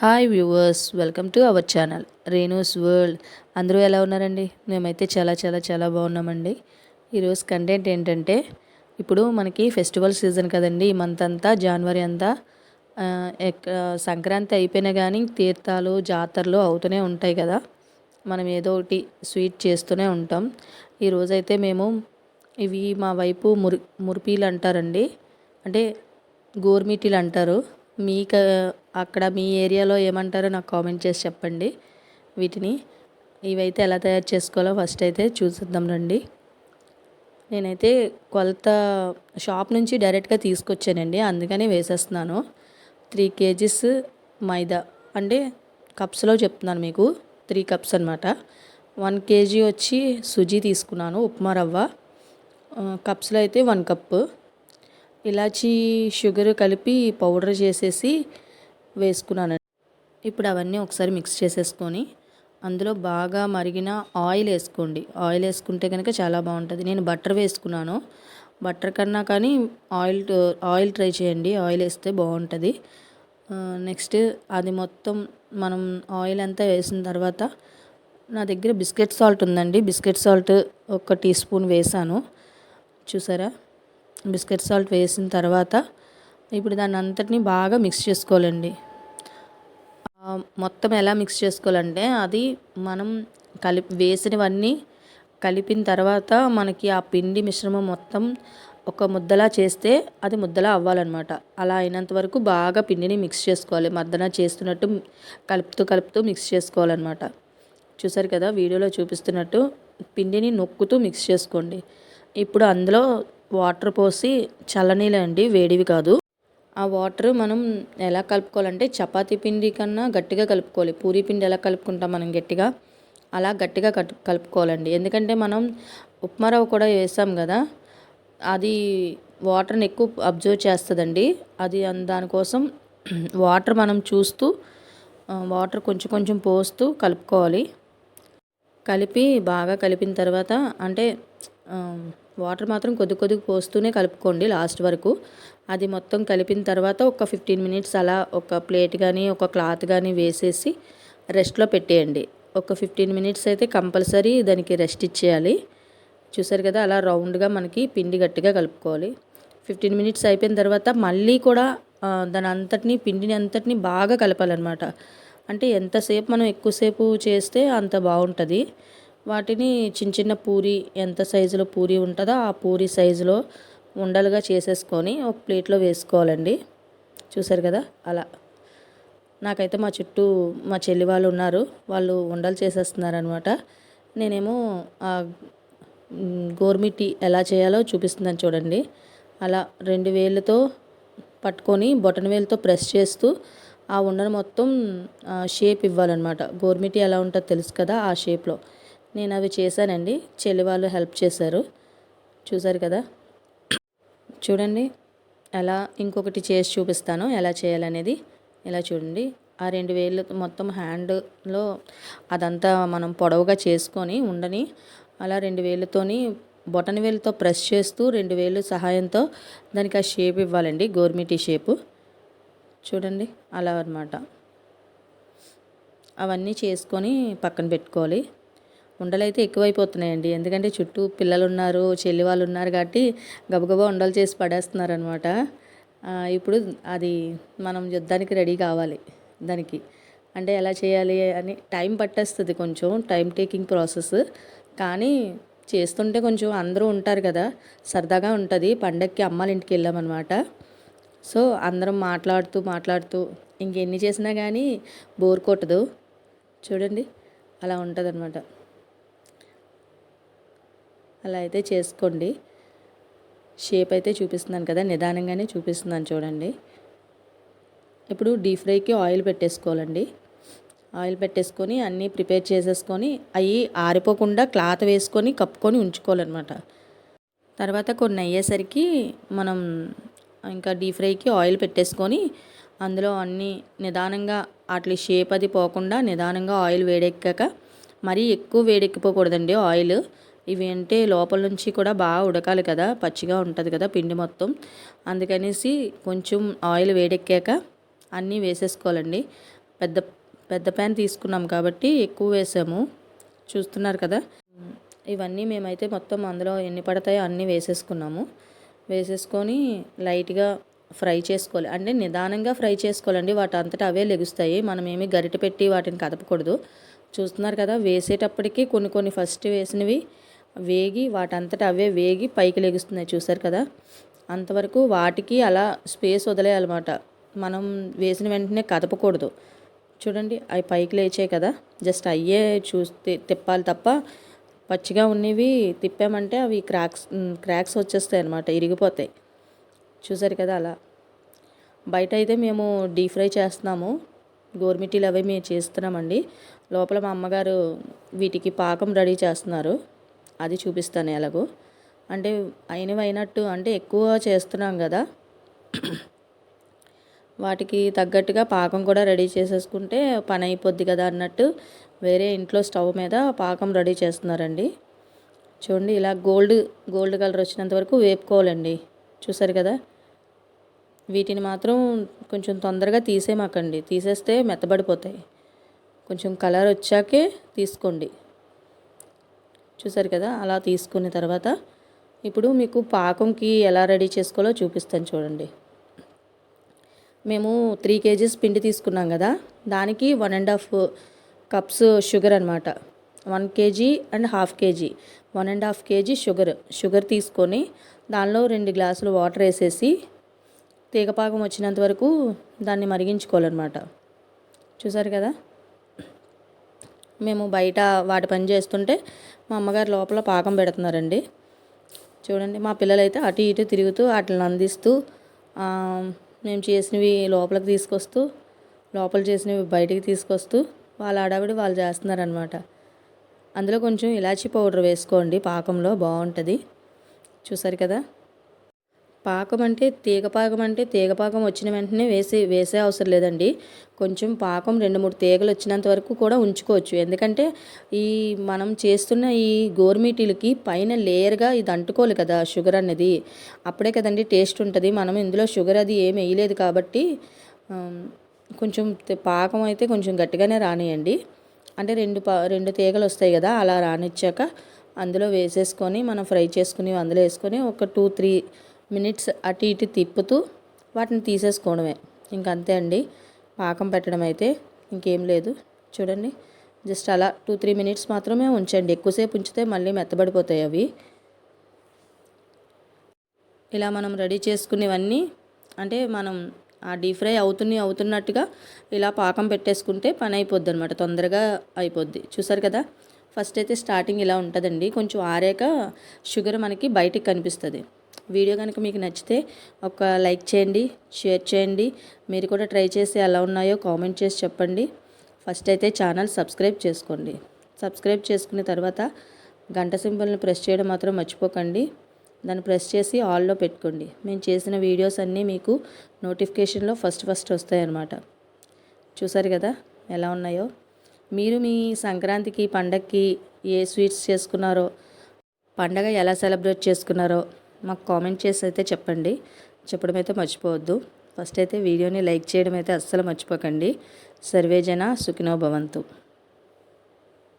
Hi viewers welcome to our channel Renu's world అందరూ ఎలా ఉన్నారండి? మేమైతే చాలా చాలా చాలా బాగున్నామండి. ఈరోజు కంటెంట్ ఏంటంటే ఇప్పుడు మనకి ఫెస్టివల్ సీజన్ కదండి ఈ మంత్ అంతా జనవరి అంతా సంక్రాంతి అయిపోయినా కానీ తీర్థాలు జాతరలు అవుతూనే ఉంటాయి కదా. మనం ఏదో ఒకటి స్వీట్ చేస్తూనే ఉంటాం. ఈరోజైతే మేము ఇవి మా వైపు మురి మురిపీలు అంటారండి అంటే గోర్మిటీలు అంటారు మీకు అక్కడ మీ ఏరియాలో ఏమంటారో నాకు కామెంట్ చేసి చెప్పండి. వీటిని ఇవైతే ఎలా తయారు చేసుకోవాలో ఫస్ట్ అయితే చూసిద్దాం రండి. నేనైతే కొలత షాప్ నుంచి డైరెక్ట్గా తీసుకొచ్చానండి. అందుకని వేసేస్తున్నాను. త్రీ కేజీస్ మైదా అంటే కప్స్లో చెప్తున్నాను మీకు. త్రీ కప్స్ అనమాట వన్ కేజీ వచ్చి సుజీ తీసుకున్నాను ఉప్మా రవ్వ. కప్స్లో అయితే వన్ కప్పు. ఇలాచీ షుగర్ కలిపి పౌడర్ చేసేసి వేసుకున్నాను ఇప్పుడు అవన్నీ ఒకసారి మిక్స్ చేసేసుకొని అందులో బాగా మరిగిన ఆయిల్ వేసుకోండి. ఆయిల్ వేసుకుంటే కనుక చాలా బాగుంటుంది. నేను బటర్ వేసుకున్నాను. బటర్ కన్నా కానీ ఆయిల్ ఆయిల్ ట్రై చేయండి. ఆయిల్ వేస్తే బాగుంటుంది. నెక్స్ట్ అది మొత్తం మనం ఆయిల్ అంతా వేసిన తర్వాత నా దగ్గర బిస్కెట్ సాల్ట్ ఉందండి. బిస్కెట్ సాల్ట్ ఒక టీ స్పూన్ వేసాను. చూసారా? బిస్కెట్ సాల్ట్ వేసిన తర్వాత ఇప్పుడు దాన్ని అంతటిని బాగా మిక్స్ చేసుకోవాలండి. మొత్తం ఎలా మిక్స్ చేసుకోవాలంటే అది మనం కలిపి వేసినవన్నీ కలిపిన తర్వాత మనకి ఆ పిండి మిశ్రమం మొత్తం ఒక ముద్దలా చేస్తే అది ముద్దలా అవ్వాలన్నమాట. అలా అయినంత వరకు బాగా పిండిని మిక్స్ చేసుకోవాలి. మద్దన చేస్తున్నట్టు కలుపుతూ కలుపుతూ మిక్స్ చేసుకోవాలన్నమాట. చూసారు కదా వీడియోలో చూపిస్తున్నట్టు పిండిని నొక్కుతూ మిక్స్ చేసుకోండి. ఇప్పుడు అందులో వాటర్ పోసి చల్లనీళ్ళు అండి వేడివి కాదు. ఆ వాటర్ మనం ఎలా కలుపుకోవాలంటే చపాతీ పిండి కన్నా గట్టిగా కలుపుకోవాలి. పూరీ పిండి ఎలా కలుపుకుంటాం మనం గట్టిగా? అలా గట్టిగా కలుపుకోవాలండి. ఎందుకంటే మనం ఉప్మా రవ్వ కూడా వేసాం కదా అది వాటర్ని ఎక్కువ అబ్జర్వ్ చేస్తుందండి. అది దానికోసం వాటర్ మనం చూస్తూ వాటర్ కొంచెం కొంచెం పోస్తూ కలుపుకోవాలి. కలిపి బాగా కలిపిన తర్వాత అంటే వాటర్ మాత్రం కొద్ది కొద్దిగా పోస్తూనే కలుపుకోండి లాస్ట్ వరకు. అది మొత్తం కలిపిన తర్వాత ఒక ఫిఫ్టీన్ మినిట్స్ అలా ఒక ప్లేట్ కానీ ఒక క్లాత్ కానీ వేసేసి రెస్ట్లో పెట్టేయండి. ఒక ఫిఫ్టీన్ మినిట్స్ అయితే కంపల్సరీ దానికి రెస్ట్ ఇచ్చేయాలి. చూసారు కదా అలా రౌండ్గా మనకి పిండి గట్టిగా కలుపుకోవాలి. ఫిఫ్టీన్ మినిట్స్ అయిపోయిన తర్వాత మళ్ళీ కూడా దాని అంతటిని పిండిని అంతటిని బాగా కలపాలన్నమాట. అంటే ఎంతసేపు మనం ఎక్కువసేపు చేస్తే అంత బాగుంటుంది. వాటిని చిన్న చిన్న పూరి ఎంత సైజులో పూరి ఉంటుందో ఆ పూరి సైజులో ఉండలుగా చేసేసుకొని ఒక ప్లేట్లో వేసుకోవాలండి. చూసారు కదా? అలా. నాకైతే మా చుట్టూ మా చెల్లి వాళ్ళు ఉన్నారు. వాళ్ళు ఉండలు చేసేస్తున్నారనమాట నేనేమో ఆ గోర్మిటీ ఎలా చేయాలో చూపిస్తుందని చూడండి. అలా రెండు వేళ్ళతో పట్టుకొని బొటన వేలుతో ప్రెస్ చేస్తూ ఆ ఉండను మొత్తం షేప్ ఇవ్వాలన్నమాట. గోర్మిటీ ఎలా ఉంటుందో తెలుసు కదా ఆ షేప్లో. నేను అవి చేశానండి. చెల్లి వాళ్ళు హెల్ప్ చేశారు. చూసారు కదా? చూడండి. ఎలా ఇంకొకటి చేసి చూపిస్తాను. ఎలా చేయాలనేది ఇలా చూడండి. ఆ రెండు వేలు మొత్తం హ్యాండ్లో అదంతా మనం పొడవుగా చేసుకొని ఉండని అలా రెండు వేలుతోని బొటన వేలుతో ప్రెస్ చేస్తూ రెండు వేలు సహాయంతో దానికి ఆ షేప్ ఇవ్వాలండి. గోర్మిటీ షేపు. చూడండి. అలా అనమాట అవన్నీ చేసుకొని పక్కన పెట్టుకోవాలి. ఉండలు అయితే ఎక్కువైపోతున్నాయండి. ఎందుకంటే చుట్టూ పిల్లలు ఉన్నారు చెల్లి వాళ్ళు ఉన్నారు కాబట్టి గబగబా ఉండలు చేసి పడేస్తున్నారు అనమాట ఇప్పుడు అది మనం యుద్ధానికి రెడీ కావాలి దానికి. అంటే ఎలా చేయాలి అని టైం పట్టేస్తుంది కొంచెం టైం టేకింగ్ ప్రాసెస్. కానీ చేస్తుంటే కొంచెం అందరూ ఉంటారు కదా సరదాగా ఉంటుంది. పండక్కి అమ్మాల ఇంటికి వెళ్ళామన్నమాట. సో అందరం మాట్లాడుతూ మాట్లాడుతూ ఇంకెన్ని చేసినా కానీ బోర్ కొట్టదు. చూడండి అలా ఉంటుంది అలా అయితే చేసుకోండి. షేప్ అయితే చూపిస్తున్నాను కదా నిదానంగానే చూపిస్తున్నాను చూడండి. ఇప్పుడు డీప్ ఫ్రైకి ఆయిల్ పెట్టేసుకోవాలండి. ఆయిల్ పెట్టేసుకొని అన్నీ ప్రిపేర్ చేసేసుకొని అవి ఆరిపోకుండా క్లాత్ వేసుకొని కప్పుకొని ఉంచుకోవాలన్నమాట. తర్వాత కొన్ని అయ్యేసరికి మనం ఇంకా డీప్ ఫ్రైకి ఆయిల్ పెట్టేసుకొని అందులో అన్నీ నిదానంగా అట్ల షేప్ అది పోకుండా నిదానంగా ఆయిల్ వేడెక్కాక మరీ ఎక్కువ వేడెక్కిపోకూడదండి ఆయిల్. ఇవి అంటే లోపల నుంచి కూడా బాగా ఉడకాలి కదా పచ్చిగా ఉంటుంది కదా పిండి మొత్తం. అందుకనేసి కొంచెం ఆయిల్ వేడెక్కాక అన్నీ వేసేసుకోవాలండి. పెద్ద పెద్ద ప్యాన్ తీసుకున్నాం కాబట్టి ఎక్కువ వేసాము. చూస్తున్నారు కదా? ఇవన్నీ మేమైతే మొత్తం అందులో ఎన్ని పడతాయో అన్నీ వేసేసుకున్నాము. వేసేసుకొని లైట్గా ఫ్రై చేసుకోవాలి. అంటే నిదానంగా ఫ్రై చేసుకోవాలండి. వాటి అంతటా అవే లెగుస్తాయి. మనం ఏమి గరిట పెట్టి వాటిని కదపకూడదు. చూస్తున్నారు కదా? వేసేటప్పటికి కొన్ని కొన్ని ఫస్ట్ వేసినవి వేగి వాటంతట అవే వేగి పైకి లెగుస్తున్నాయి. చూసారు కదా? అంతవరకు వాటికి అలా స్పేస్ వదిలేయాలన్నమాట. మనం వేసిన వెంటనే కదపకూడదు. చూడండి అవి పైకి లేచాయి కదా? జస్ట్ అయ్యే చూస్తే తిప్పాలి తప్ప పచ్చిగా ఉన్నవి తిప్పామంటే అవి క్రాక్స్ క్రాక్స్ వచ్చేస్తాయి అనమాట ఇరిగిపోతాయి. చూసారు కదా అలా? బయట అయితే మేము డీప్ ఫ్రై చేస్తున్నాము. గోర్మిటీలు అవి మేము చేస్తున్నామండి. లోపల మా అమ్మగారు వీటికి పాకం రెడీ చేస్తున్నారు. అది చూపిస్తాను ఎలాగో. అంటే అయినవైనట్టు అంటే ఎక్కువ చేస్తున్నాం కదా. వాటికి తగ్గట్టుగా పాకం కూడా రెడీ చేసేసుకుంటే పని అయిపోద్ది కదా అన్నట్టు వేరే ఇంట్లో స్టవ్ మీద పాకం రెడీ చేస్తున్నారండి. చూడండి ఇలా గోల్డ్ గోల్డ్ కలర్ వచ్చినంత వరకు వేపుకోవాలండి. చూసారు కదా? వీటిని మాత్రం కొంచెం తొందరగా తీసేమాకండి తీసేస్తే మెత్తబడిపోతాయి. కొంచెం కలర్ వచ్చాకే తీసుకోండి. చూసారు కదా అలా తీసుకున్న తర్వాత ఇప్పుడు మీకు పాకంకి ఎలా రెడీ చేసుకోవాలో చూపిస్తాను చూడండి. మేము త్రీ కేజీస్ పిండి తీసుకున్నాం కదా దానికి one and half cups sugar అనమాట one KG and half KG. One and half KG sugar. Sugar తీసుకొని దానిలో రెండు గ్లాసులు వాటర్ వేసేసి తీగపాకం వచ్చినంత వరకు దాన్ని మరిగించుకోవాలన్నమాట. చూసారు కదా? మేము బయట వాటి పని చేస్తుంటే మా అమ్మగారు లోపల పాకం పెడుతున్నారండి. చూడండి మా పిల్లలైతే అటు ఇటు తిరుగుతూ వాటిని అందిస్తూ మేము చేసినవి లోపలికి తీసుకొస్తూ లోపల చేసినవి బయటికి తీసుకొస్తూ వాళ్ళ ఆడావిడి వాళ్ళు చేస్తున్నారనమాట అందులో కొంచెం ఇలాచీ పౌడర్ వేసుకోండి పాకంలో బాగుంటుంది. చూసారు కదా? పాకం అంటే తీగ పాకం అంటే తీగ పాకం వచ్చిన వెంటనే వేసి వేసే అవసరం లేదండి. కొంచెం పాకం రెండు మూడు తీగలు వచ్చినంత వరకు కూడా ఉంచుకోవచ్చు. ఎందుకంటే ఈ మనం చేస్తున్న ఈ గోర్మీటీలకి పైన లేయర్గా ఇది అంటుకోవాలి కదా షుగర్ అనేది అప్పుడే కదండి టేస్ట్ ఉంటుంది. మనం ఇందులో షుగర్ అది ఏమి వేయలేదు కాబట్టి కొంచెం పాకం అయితే కొంచెం గట్టిగానే రానియండి. అంటే రెండు పా రెండు తీగలు వస్తాయి కదా అలా రానిచ్చాక అందులో వేసేసుకొని మనం ఫ్రై చేసుకుని అందులో వేసుకొని ఒక టూ త్రీ మినిట్స్ అటు ఇటు తిప్పుతూ వాటిని తీసేసుకోవడమే. ఇంకంతే అండి. పాకం పెట్టడం అయితే ఇంకేం లేదు. చూడండి. జస్ట్ అలా టూ త్రీ మినిట్స్ మాత్రమే ఉంచండి. ఎక్కువసేపు ఉంచితే మళ్ళీ మెత్తబడిపోతాయి అవి. ఇలా మనం రెడీ చేసుకునేవన్నీ అంటే మనం ఆ డీప్ ఫ్రై అవుతున్నాయి అవుతున్నట్టుగా ఇలా పాకం పెట్టేసుకుంటే పని అయిపోద్ది అనమాట తొందరగా అయిపోద్ది. చూసారు కదా? ఫస్ట్ అయితే స్టార్టింగ్ ఇలా ఉంటుందండి. కొంచెం ఆరాక షుగర్ మనకి బయటికి కనిపిస్తుంది. వీడియో కనుక మీకు నచ్చితే ఒక లైక్ చేయండి షేర్ చేయండి. మీరు కూడా ట్రై చేసి ఎలా ఉన్నాయో కామెంట్ చేసి చెప్పండి. ఫస్ట్ అయితే ఛానల్ సబ్స్క్రైబ్ చేసుకోండి. సబ్స్క్రైబ్ చేసుకున్న తర్వాత గంట సింబల్ని ప్రెస్ చేయడం మాత్రం మర్చిపోకండి. దాన్ని ప్రెస్ చేసి ఆల్లో పెట్టుకోండి. మేము చేసిన వీడియోస్ అన్నీ మీకు నోటిఫికేషన్లో ఫస్ట్ ఫస్ట్ వస్తాయన్నమాట. చూసారు కదా ఎలా ఉన్నాయో? మీరు మీ సంక్రాంతికి పండగకి ఏ స్వీట్స్ చేసుకున్నారో పండగ ఎలా సెలబ్రేట్ చేసుకున్నారో మాకు కామెంట్ చేసి అయితే చెప్పండి. చెప్పడం అయితే మర్చిపోవద్దు. ఫస్ట్ అయితే వీడియోని లైక్ చేయడం అయితే అస్సలు మర్చిపోకండి. సర్వేజన సుఖినో భవంతు.